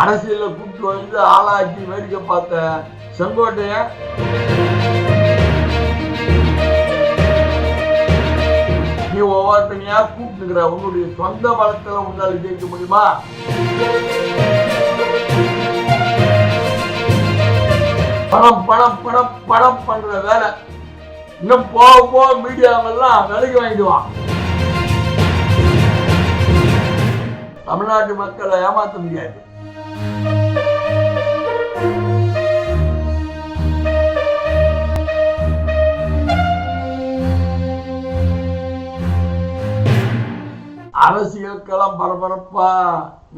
அரசியல கூப்பிட்டு வந்து ஆளாக்கி வேடிக்கை பார்த்த செங்கோட்டைய நீ ஒவ்வொருத்தனையா கூப்பிட்டுக்கிற? உன்னுடைய சொந்த பலத்தில் உன்னால் ஜெயிக்க முடியுமா? பணம் பணம் பணம் பணம் பண்ற வேலை. இன்னும் போக போக மீடியாவெல்லாம் விலைக்கு வாங்கிடுவான். தமிழ்நாட்டு மக்களை ஏமாற்ற முடியாது. பரபரப்பா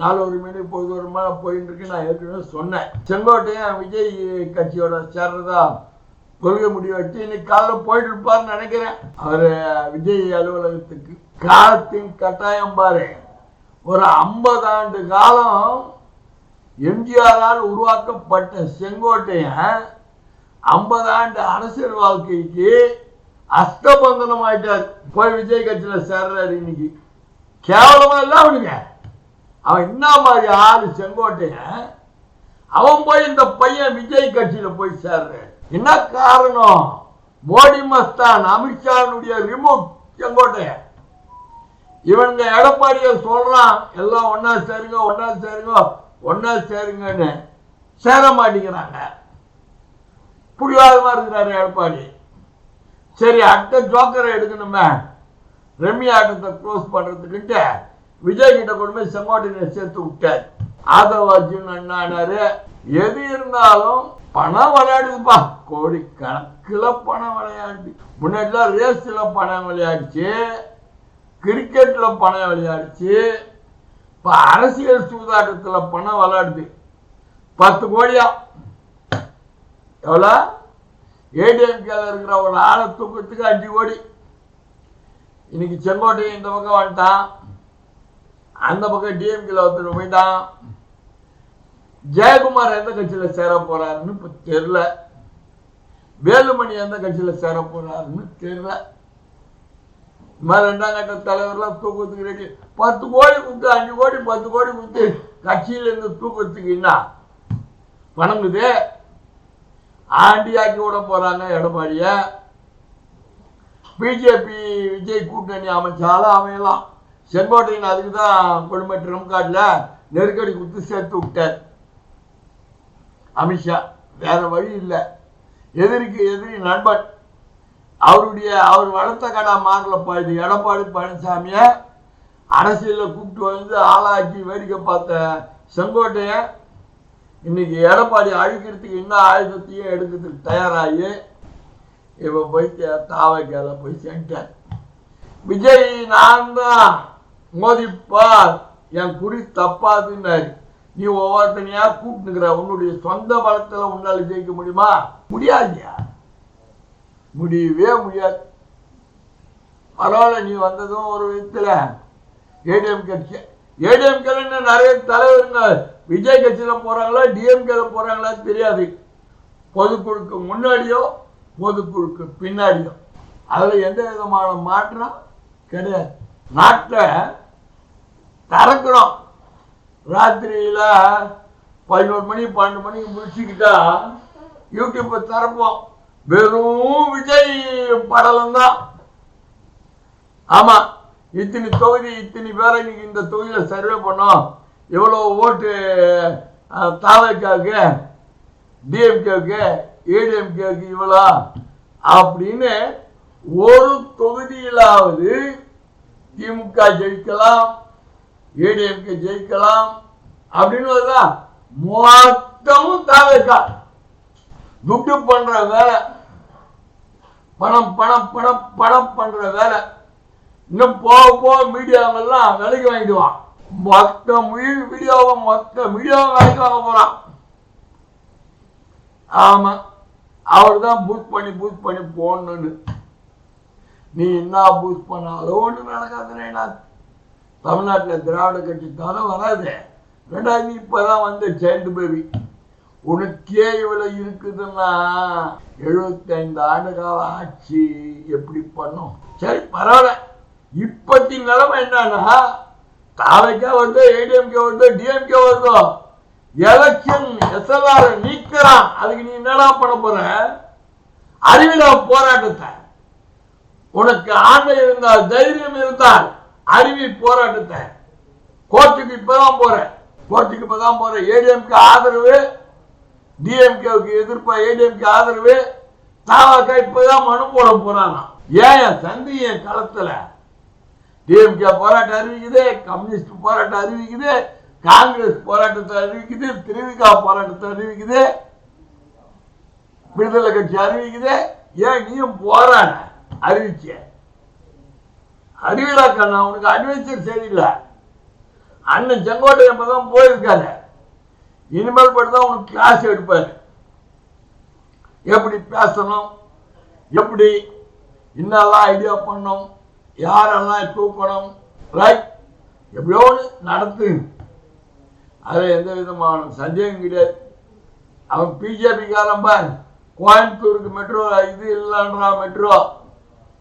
நாலு ஒரு மணி பொழுது ஒரு மணி போயிட்டு இருக்கு நான் ஏற்கனவே சொன்னேன். செங்கோட்டையன் விஜய் கட்சியோட சேர்றதா கொள்கை முடிவு வச்சு இன்னைக்கு காலைல போயிட்டு இருப்பாருன்னு நினைக்கிறேன். அவர் விஜய் அலுவலகத்துக்கு காலத்தின் கட்டாயம் பாரு. ஒரு ஐம்பது ஆண்டு காலம் எம்ஜிஆரால் உருவாக்கப்பட்ட செங்கோட்டையன் ஐம்பது ஆண்டு அரசியல் வாழ்க்கைக்கு அஸ்தபந்தனம் ஆயிட்டார். போய் விஜய் கட்சியில் சேர்றாரு இன்னைக்கு. கேவலமாக எல்லாம் அவனுங்க அவன் என்ன மாதிரி ஆறு செங்கோட்டையன் அவன் போய் இந்த பையன் விஜய் கட்சியில் போய் சேர்றான் என்ன காரணம்? மோடி மஸ்தான் அமித்ஷானுடைய ரிமோட் செங்கோட்டையன் இவனுங்க எடப்பாடிய சொல்றான் எல்லாம் ஒன்னா சேருங்க ஒன்னா சேருங்க ஒன்னா சேருங்கன்னு. சேர மாட்டேங்கிறாங்க. புரியாதமா இருக்கிறாரு எடப்பாடி. சரி அடுத்த ஜோக்கரை எடுக்கணுமே. ரெமி ஆட்டத்தை க்ளோஸ் பண்ணுறதுக்கிட்ட விஜய் கிட்ட கொண்டு போய் செங்கோட்டையனை சேர்த்து விட்டார். ஆதவாஜின்னு என்னானாரு எது இருந்தாலும் பணம் விளையாடுதுப்பா. கோடி கணக்கில் பணம் விளையாண்டு முன்னாடிலாம் ரேஸில் பணம் விளையாடுச்சு. கிரிக்கெட்டில் பணம் விளையாடுச்சு. இப்போ அரசியல் சூதாட்டத்தில் பணம் விளையாடுது. பத்து கோடியா? எவ்வளோ? ஏடிஎம்கேல இருக்கிற ஒரு ஆளை தூக்கத்துக்கு அஞ்சு கோடி. இன்னைக்கு செங்கோட்டை இந்த பக்கம் வந்துட்டான். அந்த பக்கம் டிஎம்கேல ஒருத்தர் போயிட்டான். ஜெயக்குமார் எந்த கட்சியில சேர போறாருன்னு இப்ப தெரியல. வேலுமணி எந்த கட்சியில சேர போறாருன்னு தெரியல. இந்த மாதிரி ரெண்டாம் கட்ட தலைவர்லாம் தூக்கத்துக்கு ரெடி. பத்து கோடி கொடுத்து அஞ்சு கோடி பத்து கோடி கொடுத்து கட்சியில இருந்து தூக்கத்துக்கு என்ன? பணங்குது ஆண்டியாக்கி விட போறாங்க எடப்பாடியை. பிஜேபி விஜய் கூட்டணி அமைச்சாலும் அமையலாம். செங்கோட்டையன் அதுக்கு தான் கொடுமை ட்ரம் கார்டில் நெருக்கடி கொடுத்து சேர்த்து விட்டார். அமித்ஷா வேற வழி இல்லை. எதிரிக்கு எதிரி நண்பன். அவருடைய அவர் வளர்த்த கடா மாறலப்பா இது எடப்பாடி பழனிசாமியை அரசியலில் கூப்பிட்டு வந்து ஆளாக்கி வேடிக்கை பார்த்த செங்கோட்டையன் இன்னைக்கு எடப்பாடி அழிக்கிறதுக்கு என்ன ஆயுதத்தையும் எடுக்கிறதுக்கு தயாராகி இவன் போய் தாவைக்கால போய் சென்றார் விஜய் நான் தான். மோதிப்பார் என் குறி தப்பாதுன்னாரு. நீ ஒவ்வொருத்தனையா கூப்பிட்டுக்கிற. உன்னுடைய சொந்த பலத்தில் உன்னால் ஜெயிக்க முடியுமா? முடியாதுயா? முடியவே முடியாது. பரவாயில்ல நீ வந்ததும் ஒரு விதத்தில் ஏடிஎம் கட்சி. ஏடிஎம் கட்சின்னு நிறைய தலைவருங்க. விஜய் கட்சியில் போகிறாங்களா டிஎம்கேல போகிறாங்களா தெரியாது. பொதுக்குழுக்கு முன்னாடியோ பொதுக்குழுக்கு பின்னாடியும் அதில் எந்த விதமான மாற்றம் கிடையாது. நாட்டை திறக்கிறோம் ராத்திரியில் பதினோரு மணி பன்னெண்டு மணிக்கு முடிச்சுக்கிட்டா யூடியூப்பை திறப்போம். வெறும் விஜய் படலம் தான். ஆமாம் இத்தனை தொகுதி இத்தனை பேரை இன்னைக்கு இந்த தொகுதியில் சர்வே பண்ணோம். எவ்வளோ ஓட்டு தாவைக்காவுக்கு டிஎம்கேவுக்கு ஏடிஎம்கேவுக்கு இவளா? அப்படின்னு ஒரு தொகுதியிலாவது திமுக ஜெயிக்கலாம் ஏடிஎம்கே ஜெயிக்கலாம் அப்படின்னு வருதா? மொத்தமும் தாவேக்கா துட்டு பண்ற வேலை பணம் பணம் பணம் பணம் பண்ற வேலை. இன்னும் போக போக மீடியாவெல்லாம் விலைக்கு வாங்கிடுவான். மொத்த வீடியோவை மொத்த மீடியாவை விலைக்கு வாங்க போறான். ஆமா. அவர் தான் புக் பண்ணி புக் பண்ணி போடணுன்னு நீ என்ன புக் பண்ணாலும் ஒன்று நான் தமிழ்நாட்டில் திராவிட கட்சி தர நீ இப்போ தான் வந்து சைல்டு பேபி. உனக்கே இவ்வளோ இருக்குதுன்னா எழுபத்தைந்து ஆண்டு கால ஆட்சி எப்படி பண்ணும்? சரி பரவாயில்ல. இப்பத்தி நிலைமை என்னன்னா தாவைக்கா வருதோ ஏடிஎம்கே வருதோ டிஎம்கே வருதோ எலெக்ஷன் எஸ்எல்ஆர் நீக்கிறான். அதுக்கு நீ என்னடா பண்ண போற? அறிவில போராட்டத்தை. உனக்கு ஆண்மை இருந்தால் தைரியம் இருந்தால் அறிவி போராட்டத்தை. கோர்ட்டுக்கு இப்பதான் போற. கோர்ட்டுக்கு இப்பதான் போற. ஏடிஎம்கே ஆதரவு. டிஎம்கேவுக்கு எதிர்ப்பா ஏடிஎம்கே ஆதரவு. தாவாக்கா இப்பதான் மனு போட போறானா? ஏன் சந்திய களத்துல? டிஎம்கே போராட்டம் அறிவிக்குது கம்யூனிஸ்ட் போராட்டம் அறிவிக்குது. காங்கிரஸ் போராட்டத்தை அறிவிக்குது திருவிகா போராட்டத்தை அறிவிக்குது விடுதலை கட்சி அறிவிக்குது. ஏன் நீயும் போராட? அறிவிச்ச. அறிவிலா கண்ணா உனக்கு அட்வென்ச்சர் சரியில்லை. அண்ணன் செங்கோட்டை தான் போயிருக்காரு. இனிமேல் பட்டு தான் உனக்கு கிளாஸ் எடுப்பாரு. எப்படி பேசணும்? எப்படி? என்னெல்லாம் ஐடியா பண்ணணும்? யாரெல்லாம் தூக்கணும்? ரைட் எப்படியோ ஒன்று நடத்து அதில் எந்த விதமான சந்தேகம் கிடையாது. அவன் பிஜேபி பார். கோயம்புத்தூருக்கு மெட்ரோ இது இல்லைன்றா மெட்ரோ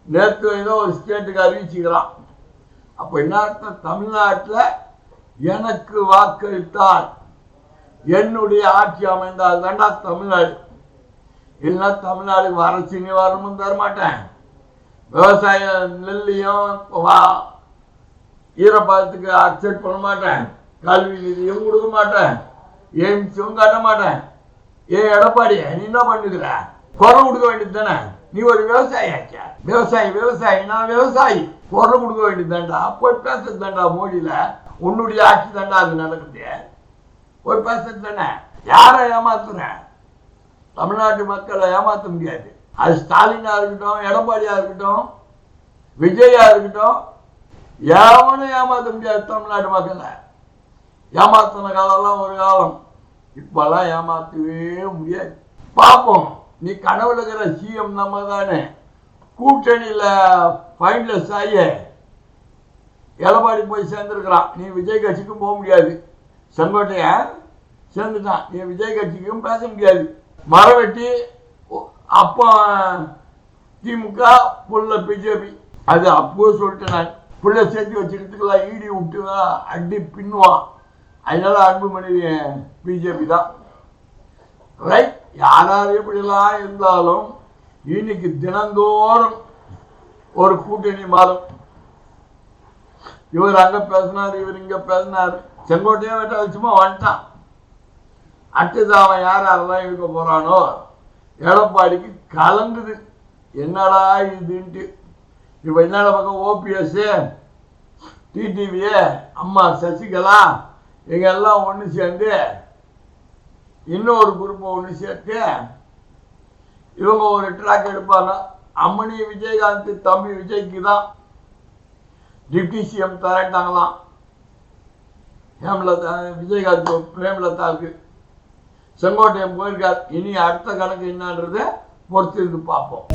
நேற்று ஏதோ ஒரு ஸ்டேட்டுக்கு அறிவிச்சுக்கிறான். அப்போ என்ன அர்த்தம்? தமிழ்நாட்டில் எனக்கு வாக்களித்தால் என்னுடைய ஆட்சி அமைந்தால் தாண்டா தமிழ்நாடு. இல்லைன்னா தமிழ்நாடுக்கு வறட்சி நிவாரணமும் தரமாட்டேன். விவசாய நெல்லையும் வா- ஈரப்பதத்துக்கு அக்செப்ட் பண்ண மாட்டேன். கல்வி நிதியும் கொடுக்க மாட்டேன். எய்ம்ஸும் கட்ட மாட்டேன்? ஏ எடப்பாடி நீ என்ன பண்ணுகிற குரல் கொடுக்க வேண்டியது தானே? நீ ஒரு விவசாயி ஆச்சா விவசாயி விவசாயி நான் விவசாயி. குரல் கொடுக்க வேண்டியது தாண்டா போய் பேசுறது தாண்டா மோடியில. உன்னுடைய ஆட்சி தாண்டா அது நடக்குது. போய் பேசுறது தானே? யாரை ஏமாத்துற? தமிழ்நாட்டு மக்களை ஏமாத்த முடியாது. அது ஸ்டாலினா இருக்கட்டும் எடப்பாடியா இருக்கட்டும் விஜயா இருக்கட்டும் எவனும் ஏமாத்த முடியாது தமிழ்நாட்டு மக்களை. ஏமாத்தின காலம்லாம் ஒரு காலம். இப்பெல்லாம் ஏமாத்தவே முடியாது. பார்ப்போம் நீ கனவுல இருக்கிற சிஎம் நம்ம தானே கூட்டணியில் ஃபைனலிஸ்ட் ஆகி எடப்பாடி போய் சேர்ந்துருக்கிறான். நீ விஜய் கட்சிக்கும் போக முடியாது. செங்கோட்டையன் சேர்ந்துட்டான். நீ விஜய் கட்சிக்கும் பேச முடியாது. மரம் வெட்டி ஒ- அப்போ திமுக புள்ள பிஜேபி. அது அப்போ சொல்லிட்டு நான். புள்ள சேர்த்து வச்சுக்கிறதுக்குலாம் ஈடி விட்டுதான் அடி பின்னுவான். அதனால அன்புமணி பிஜேபி தான். ரைட் யாரார் எப்படிலாம் இருந்தாலும் இன்னைக்கு தினந்தோறும் ஒரு கூட்டணி மாறும். இவர் அங்க பேசினார் இவர் இங்க பேசினார். செங்கோட்டையே வெட்ட வச்சுமா வந்துட்டான். அடுத்தது அவன் யார் யாரெல்லாம் இருக்க போறானோ எடப்பாடிக்கு கலங்குது. என்னடா இதுன்ட்டு. இப்போ என்னடா பக்கம் ஓபிஎஸ் டிடிவியே அம்மா சசிகலா இவங்க எல்லாம் ஒன்று சேர்ந்து இன்னொரு குரூப்பை ஒன்று சேர்த்து இவங்க ஒரு ட்ராக் எடுப்பாங்க. அம்மணி விஜயகாந்த் தம்பி விஜய்க்கு தான் டிப்டி சிஎம் தரட்டாங்களாம் ஹேமலதா விஜயகாந்த் பிரேமலதாவுக்கு செங்கோட்டையன் போயிருக்கார். இனி அடுத்த கணக்கு என்னன்றதை பொறுத்து இருந்து பார்ப்போம்.